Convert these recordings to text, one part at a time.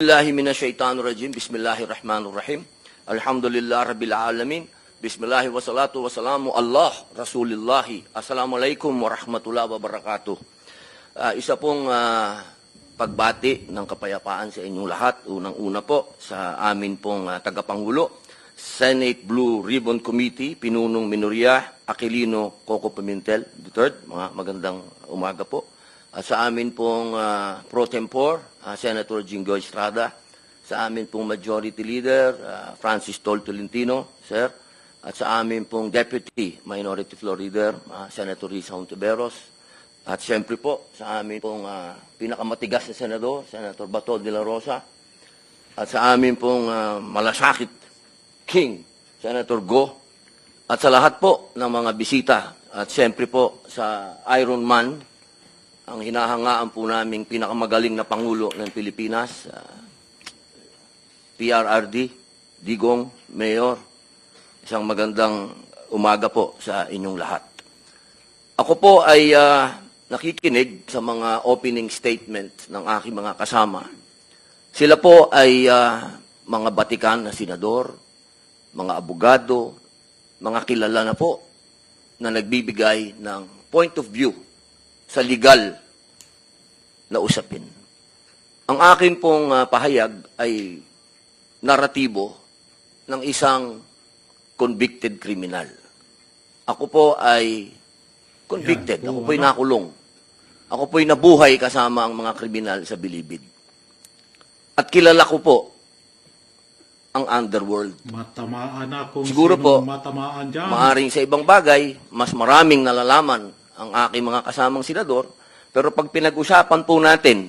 billahi minasyaitanir rajim. Bismillahirrahmanirrahim. Alhamdulillah rabbil alamin. Bismillahi wa salatu wa salamu Allah Rasulillahi. Assalamualaikum warahmatullahi wabarakatuh. Ah, isa pong ah, pagbati ng kapayapaan sa inyong lahat. Unang-una po sa amin pong ah, tagapangulo, Senate Blue Ribbon Committee, Pinunong Minoria, Aquilino Coco Pimentel III. Mga magandang umaga po. At sa amin pong ah, pro tempore, ah, Senator Jinggoy Estrada, sa amin pong Majority Leader, ah, Francis Tol Tolentino, Sir, at sa amin pong Deputy Minority Floor Leader, ah, Senator Risa Hontiveros, at siyempre po sa amin pong ah, pinakamatigas na senador, Senator Bato de la Rosa, at sa amin pong ah, malasakit King, Senator Go, at sa lahat po ng mga bisita, at siyempre po sa Iron Man, ang hinahangaan po naming pinakamagaling na Pangulo ng Pilipinas, ah, PRRD, Digong, Mayor, isang magandang umaga po sa inyong lahat. Ako po ay ah, nakikinig sa mga opening statement ng aking mga kasama. Sila po ay ah, mga batikan na senador, mga abogado, mga kilala na po na nagbibigay ng point of view sa legal na usapin. Ang akin pong ah, pahayag ay naratibo ng isang convicted criminal. Ako po ay convicted. Ako po'y ano? nakulong. Ako po'y nabuhay kasama ang mga kriminal sa bilibid. At kilala ko po ang underworld. Matamaan na kung Siguro po, matamaan dyan. Maaring sa ibang bagay, mas maraming nalalaman ang aking mga kasamang senador, pero pag pinag-usapan po natin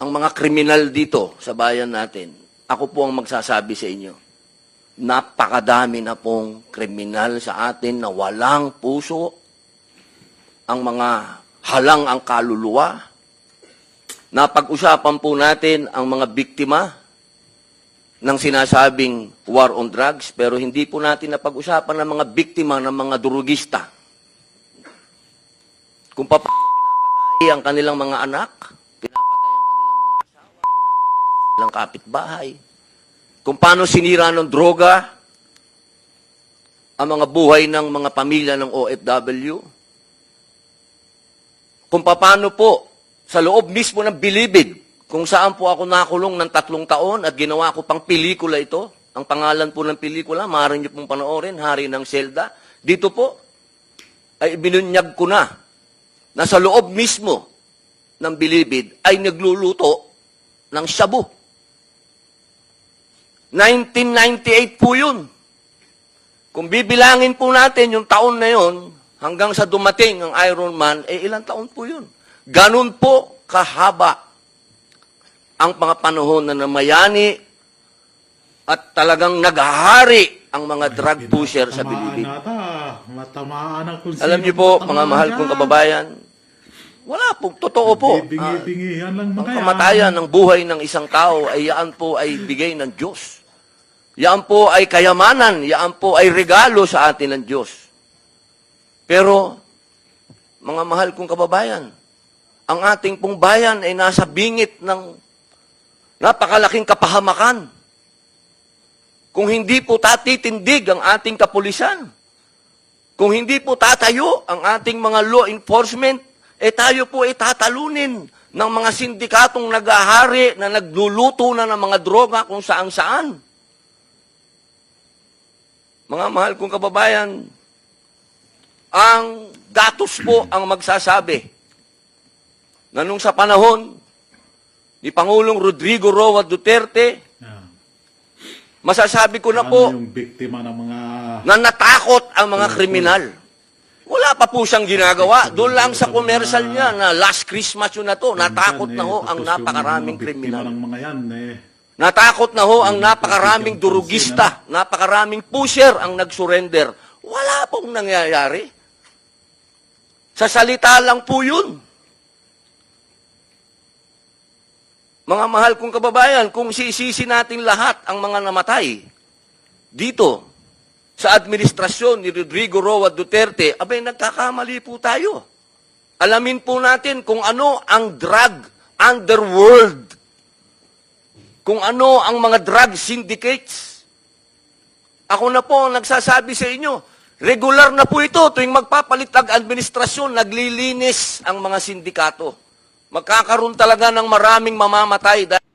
ang mga kriminal dito sa bayan natin, ako po ang magsasabi sa inyo, napakadami na pong kriminal sa atin na walang puso, ang mga halang ang kaluluwa, napag-usapan po natin ang mga biktima ng sinasabing war on drugs, pero hindi po natin napag-usapan ng mga biktima ng mga durugista. Kung paano pinapatay ang kanilang mga anak, pinapatay ang kanilang mga asawa, pinapatay ang kanilang kapitbahay, kung paano sinira ng droga ang mga buhay ng mga pamilya ng OFW, kung paano po sa loob mismo ng bilibid, kung saan po ako nakulong ng tatlong taon at ginawa ko pang pelikula ito, ang pangalan po ng pelikula, maaari niyo pong panoorin, Hari ng Selda. Dito po, ay binunyag ko na na sa loob mismo ng bilibid ay nagluluto ng shabu. 1998 po yun. Kung bibilangin po natin yung taon na yun, hanggang sa dumating ang Iron Man, eh ilang taon po yun. Ganun po kahaba ang mga panahon na namayani at talagang naghahari ang mga drug pusher sa bilibid. Alam niyo po, mga mahal kong kababayan, wala po, totoo po. Ah, ang kamatayan ng buhay ng isang tao ay yaan po ay bigay ng Diyos. Yaan po ay kayamanan, yaan po ay regalo sa atin ng Diyos. Pero, mga mahal kong kababayan, ang ating pong bayan ay nasa bingit ng napakalaking kapahamakan. Kung hindi po tatitindig ang ating kapulisan, kung hindi po tatayo ang ating mga law enforcement, eh tayo po ay tatalunin ng mga sindikatong nagahari na nagluluto na ng mga droga kung saan saan. Mga mahal kong kababayan, ang datos po ang magsasabi na nung sa panahon ni Pangulong Rodrigo Roa Duterte. Masasabi ko na Ano po, yung biktima ng mga... na natakot ang mga kriminal. Wala pa po siyang ginagawa. Doon lang sa commercial niya na last Christmas yun na to. Natakot Minsan, na ho eh, ang napakaraming kriminal. ng mga yan, eh. Natakot na ho ang napakaraming durugista. Napakaraming pusher ang nag-surrender. Wala pong nangyayari. Sa salita lang po yun. Mga mahal kong kababayan, kung sisisi natin lahat ang mga namatay dito sa administrasyon ni Rodrigo Roa Duterte, abay nagkakamali po tayo. Alamin po natin kung ano ang drug underworld kung ano ang mga drug syndicates. Ako na po ang nagsasabi sa inyo, regular na po ito tuwing magpapalit ang administrasyon, naglilinis ang mga sindikato. Magkakaroon talaga ng maraming mamamatay dahil